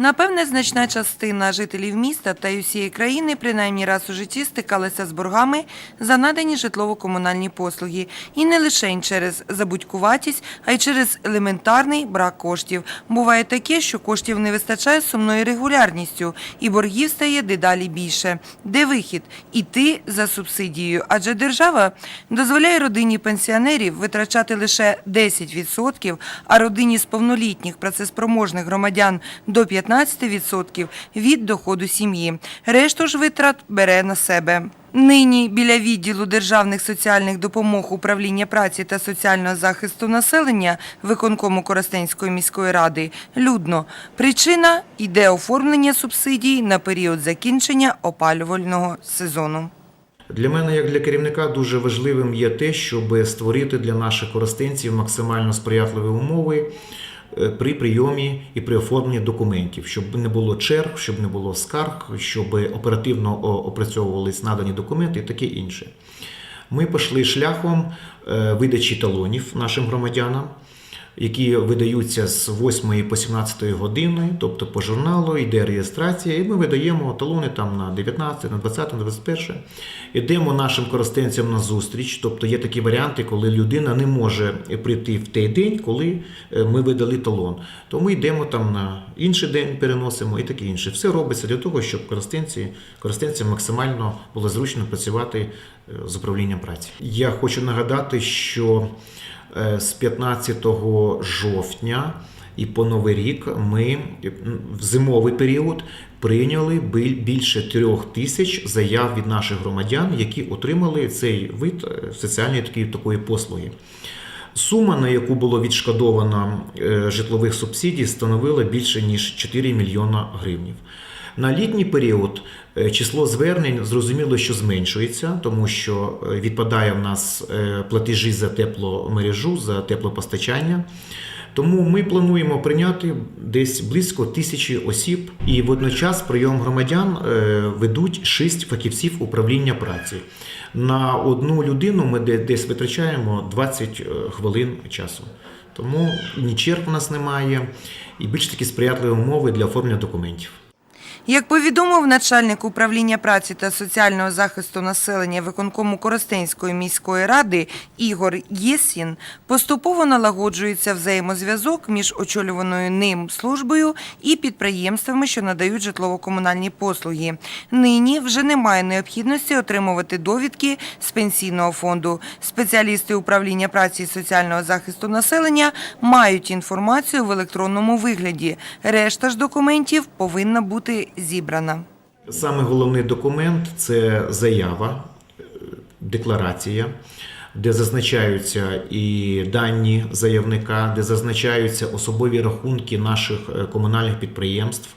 Напевне, значна частина жителів міста та й усієї країни принаймні раз у житті стикалися з боргами за надані житлово-комунальні послуги. І не лише через забудькуватість, а й через елементарний брак коштів. Буває таке, що коштів не вистачає сумною регулярністю, і боргів стає дедалі більше. Де вихід? Іти за субсидією. Адже держава дозволяє родині пенсіонерів витрачати лише 10%, а родині з повнолітніх працеспроможних громадян до 15% від доходу сім'ї. Решту ж витрат бере на себе. Нині біля відділу державних соціальних допомог управління праці та соціального захисту населення виконкому Коростенської міської ради людно. Причина йде оформлення субсидій на період закінчення опалювального сезону. Для мене, як для керівника, дуже важливим є те, щоб створити для наших користенців максимально сприятливі умови при прийомі і при оформленні документів, щоб не було черг, щоб не було скарг, щоб оперативно опрацьовувались надані документи і таке інше. Ми пішли шляхом е, видачі талонів нашим громадянам, які видаються з 8 по 17 години, тобто по журналу йде реєстрація, і ми видаємо талони там на 19, на 20, на 21. Йдемо нашим користенцям на зустріч. Тобто є такі варіанти, коли людина не може прийти в той день, коли е, ми видали талон. То ми йдемо там на інший день, переносимо і таке інше. Все робиться для того, щоб користенці, користенцям максимально було зручно працювати е, з управлінням праці. Я хочу нагадати, що з 15 жовтня і по новий рік ми в зимовий період прийняли більше трьох тисяч заяв від наших громадян, які отримали цей вид е, соціальної такої, такої послуги. Сума, на яку було відшкодовано е, житлових субсидій, становила більше ніж 4 мільйона гривнів. На літній період е, число звернень зрозуміло, що зменшується, тому що е, відпадає в нас е, платежі за тепломережу, за теплопостачання. Тому ми плануємо прийняти десь близько тисячі осіб, і водночас прийом громадян ведуть шість фахівців управління праці. На одну людину ми десь витрачаємо 20 хвилин часу. Тому ні черг у нас немає, і більш такі сприятливі умови для оформлення документів. Як повідомив начальник управління праці та соціального захисту населення виконкому Коростенської міської ради Ігор Єсін, поступово налагоджується взаємозв'язок між очолюваною ним службою і підприємствами, що надають житлово-комунальні послуги. Нині вже немає необхідності отримувати довідки з пенсійного фонду. Спеціалісти управління праці соціального захисту населення мають інформацію в електронному вигляді. Решта ж документів повинна бути зібрана. Саме головний документ це заява, е, декларація, де зазначаються і дані заявника, де зазначаються особові рахунки наших е, комунальних підприємств,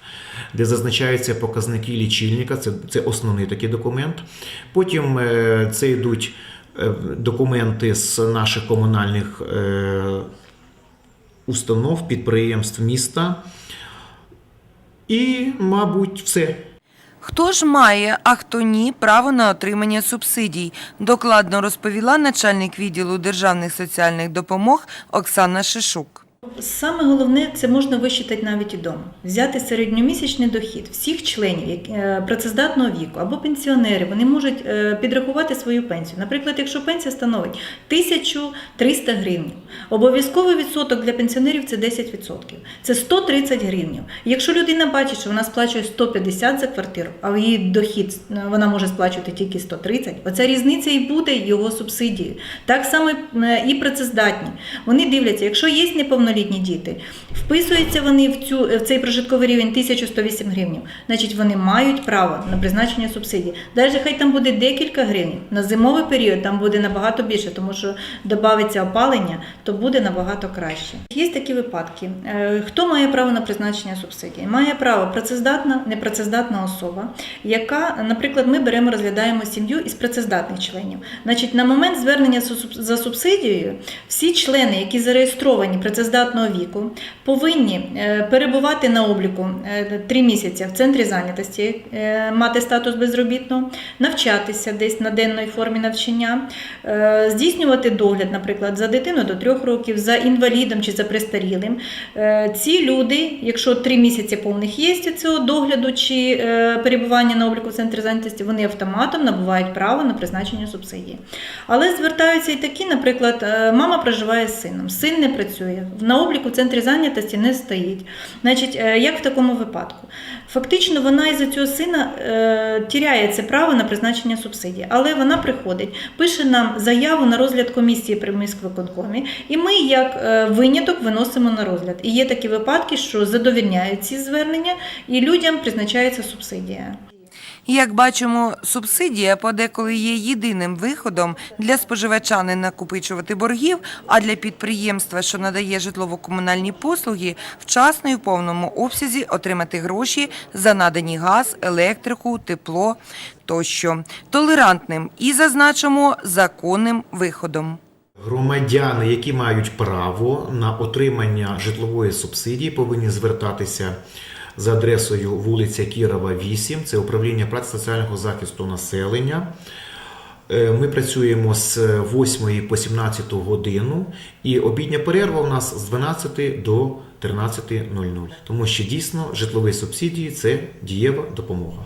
де зазначаються показники лічильника. Це, це основний такий документ. Потім е, це йдуть документи з наших комунальних установ, підприємств міста. І, мабуть, все. Хто ж має, а хто ні, право на отримання субсидій, докладно розповіла начальник відділу державних соціальних допомог Оксана Шишук. Саме головне це можна висчитати навіть і вдома. Взяти середньомісячний дохід всіх членів е, працездатного віку або пенсіонери, вони можуть е, підрахувати свою пенсію. Наприклад, якщо пенсія становить 1300 гривень, обов'язковий відсоток для пенсіонерів це 10%. Це 130 гривень. Якщо людина бачить, що вона сплачує 150 за квартиру, а її дохід е, вона може сплачувати тільки 130, оця різниця і буде його субсидією. Так само і працездатні. Вони дивляться, якщо є неповнолітні діти, вписуються вони в цю в цей прожитковий рівень 1108 гривень, значить вони мають право на призначення субсидії. Навіть хай там буде декілька гривень. На зимовий період там буде набагато більше, тому що додається опалення, то буде набагато краще. Є такі випадки. Е, Хто має право на призначення субсидії? Має право працездатна, непрацездатна особа, яка, наприклад, ми беремо, розглядаємо сім'ю із працездатних членів. Значить, на момент звернення за субсидією всі члени, які зареєстровані працездатними працездатного віку повинні е, перебувати на обліку 3 місяці в центрі зайнятості, е, мати статус безробітного, навчатися десь на денної формі навчання, е, здійснювати догляд, наприклад, за дитиною до 3 років, за інвалідом чи за престарілим. Е, Ці люди, якщо 3 місяці повних є цього догляду чи е, перебування на обліку в центрі зайнятості, вони автоматом набувають право на призначення субсидії. Але звертаються і такі, наприклад, е, мама проживає з сином, син не працює, на обліку в центрі зайнятості не стоїть. Значить, е, як в такому випадку? Фактично, вона із-за цього сина е, тіряє це право на призначення субсидії, але вона приходить, пише нам заяву на розгляд комісії при міськвиконкомі, і ми, як е, виняток, виносимо на розгляд. І є такі випадки, що задовільняють ці звернення, і людям призначається субсидія. Як бачимо, субсидія подеколи є єдиним виходом для споживача не накопичувати боргів, а для підприємства, що надає житлово-комунальні послуги, вчасно і в повному обсязі отримати гроші за надані газ, електрику, тепло тощо. Толерантним і зазначимо законним виходом. Громадяни, які мають право на отримання житлової субсидії, повинні звертатися за адресою вулиця Кірова, 8, це управління праці соціального захисту населення. Е, Ми працюємо з 8 по 17 годину, і обідня перерва у нас з 12 до 13.00. Тому що дійсно житлові субсидії це дієва допомога.